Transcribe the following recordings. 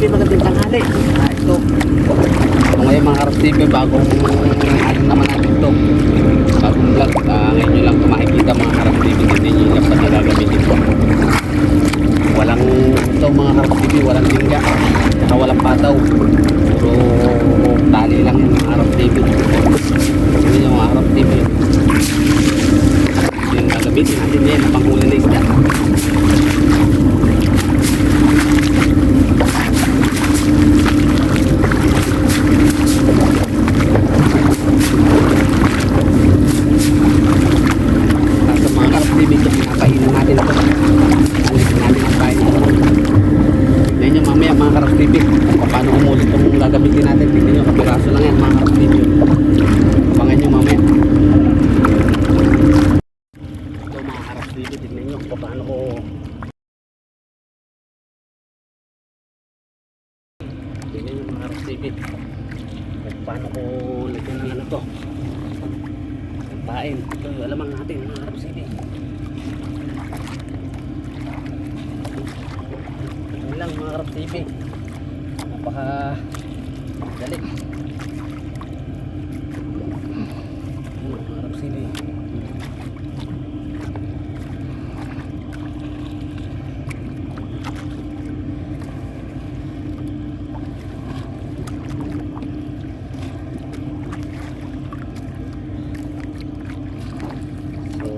TV, magandang tanghali. Ah, ito. Ito ngayon mga Karabs TV, bagong ano naman natin ito. Bagong vlog. Ah, ngayon nyo lang ito makikita mga Karabs TV. Hindi nyo lang sa nagagamitin ko. Walang ito mga Karabs TV, walang tingga. Saka walang pataw. Puro tali lang yung mga Karabs TV. Hindi yung mga Karabs TV. Yung gagamitin natin yan, panghuli na isda. Nasa mga Karabs TV ito, pinapainan natin ito. Alisin natin ang kain ito. Tignan nyo TV. Kung paano umulit itong gagamitin natin. Tignan nyo, kapiraso lang yan mga Karabs TV. Abangan nyo mamaya. Ito mga Karabs TV, tignan nyo kung paano ko paano nyo to. Ang pain. Ito, alamang natin mga TV. Yun lang mga TV. Napaka dali. Mga Karabs TV. So,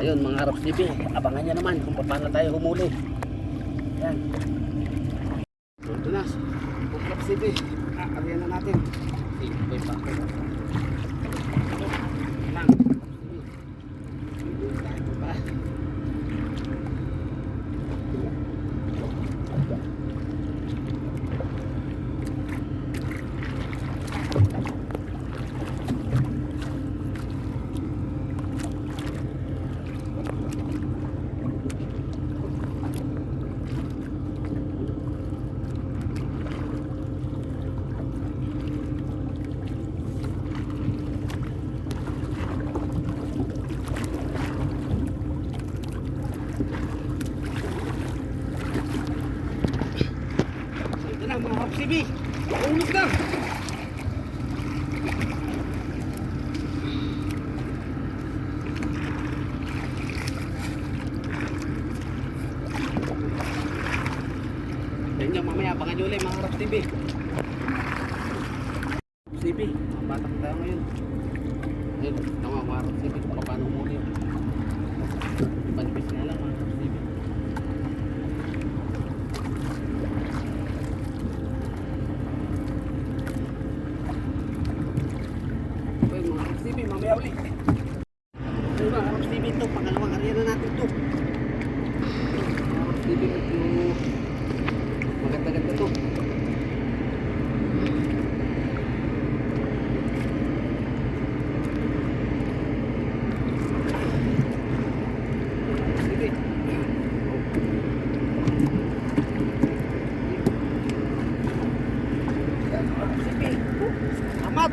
ayun mga Arabs TV, abangan nyo naman kung paano tayo humuli. Yan. Mga Arabs TV, ah, na natin. Okay, may pa Arabs TV. Ulog na. Yan yung mamaya, abangan nyo ulit mga Arabs TV. TV, batang tayo ngayon. Ayun, nga mga Arabs TV, paano muli. Panipis nga lang mga Arabs TV. Okay, mga Arabs TV, mamaya ulit. Mga Arabs TV ito, pangalawang area na natin ito. Mga Arabs TV, medyo maganda-ganda ito. Sige. Sige. Amat.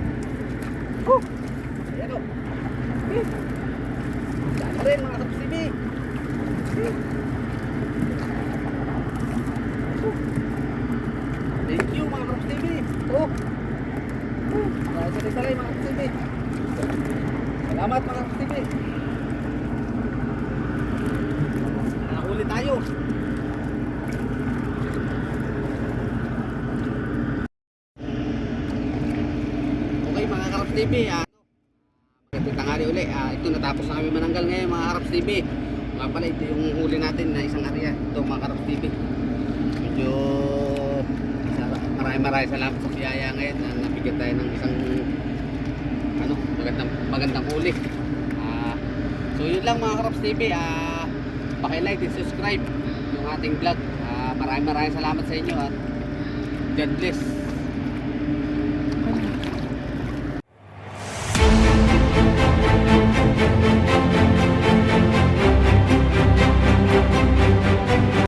Oh. Ayan o. Eh. Dami rin mga. Eh. Thank you mga TV. Oh. Salay-salay mga TV. Salamat mga TV. Nakahuli tayo. Okay mga TV, ah, uli. Ah, ito natapos na kami mananggal ngayon mga Karabs TV. Mga pala ito yung huli natin na isang area. Ito mga Karabs TV. Medyo maraming maraming salamat sa biyaya ngayon na nabigyan tayo ng isang ano, magandang, magandang huli. Ah, so yun lang mga Karabs TV. Ah, paki-like and subscribe yung ating vlog. Ah, maraming maraming salamat sa inyo at God bless.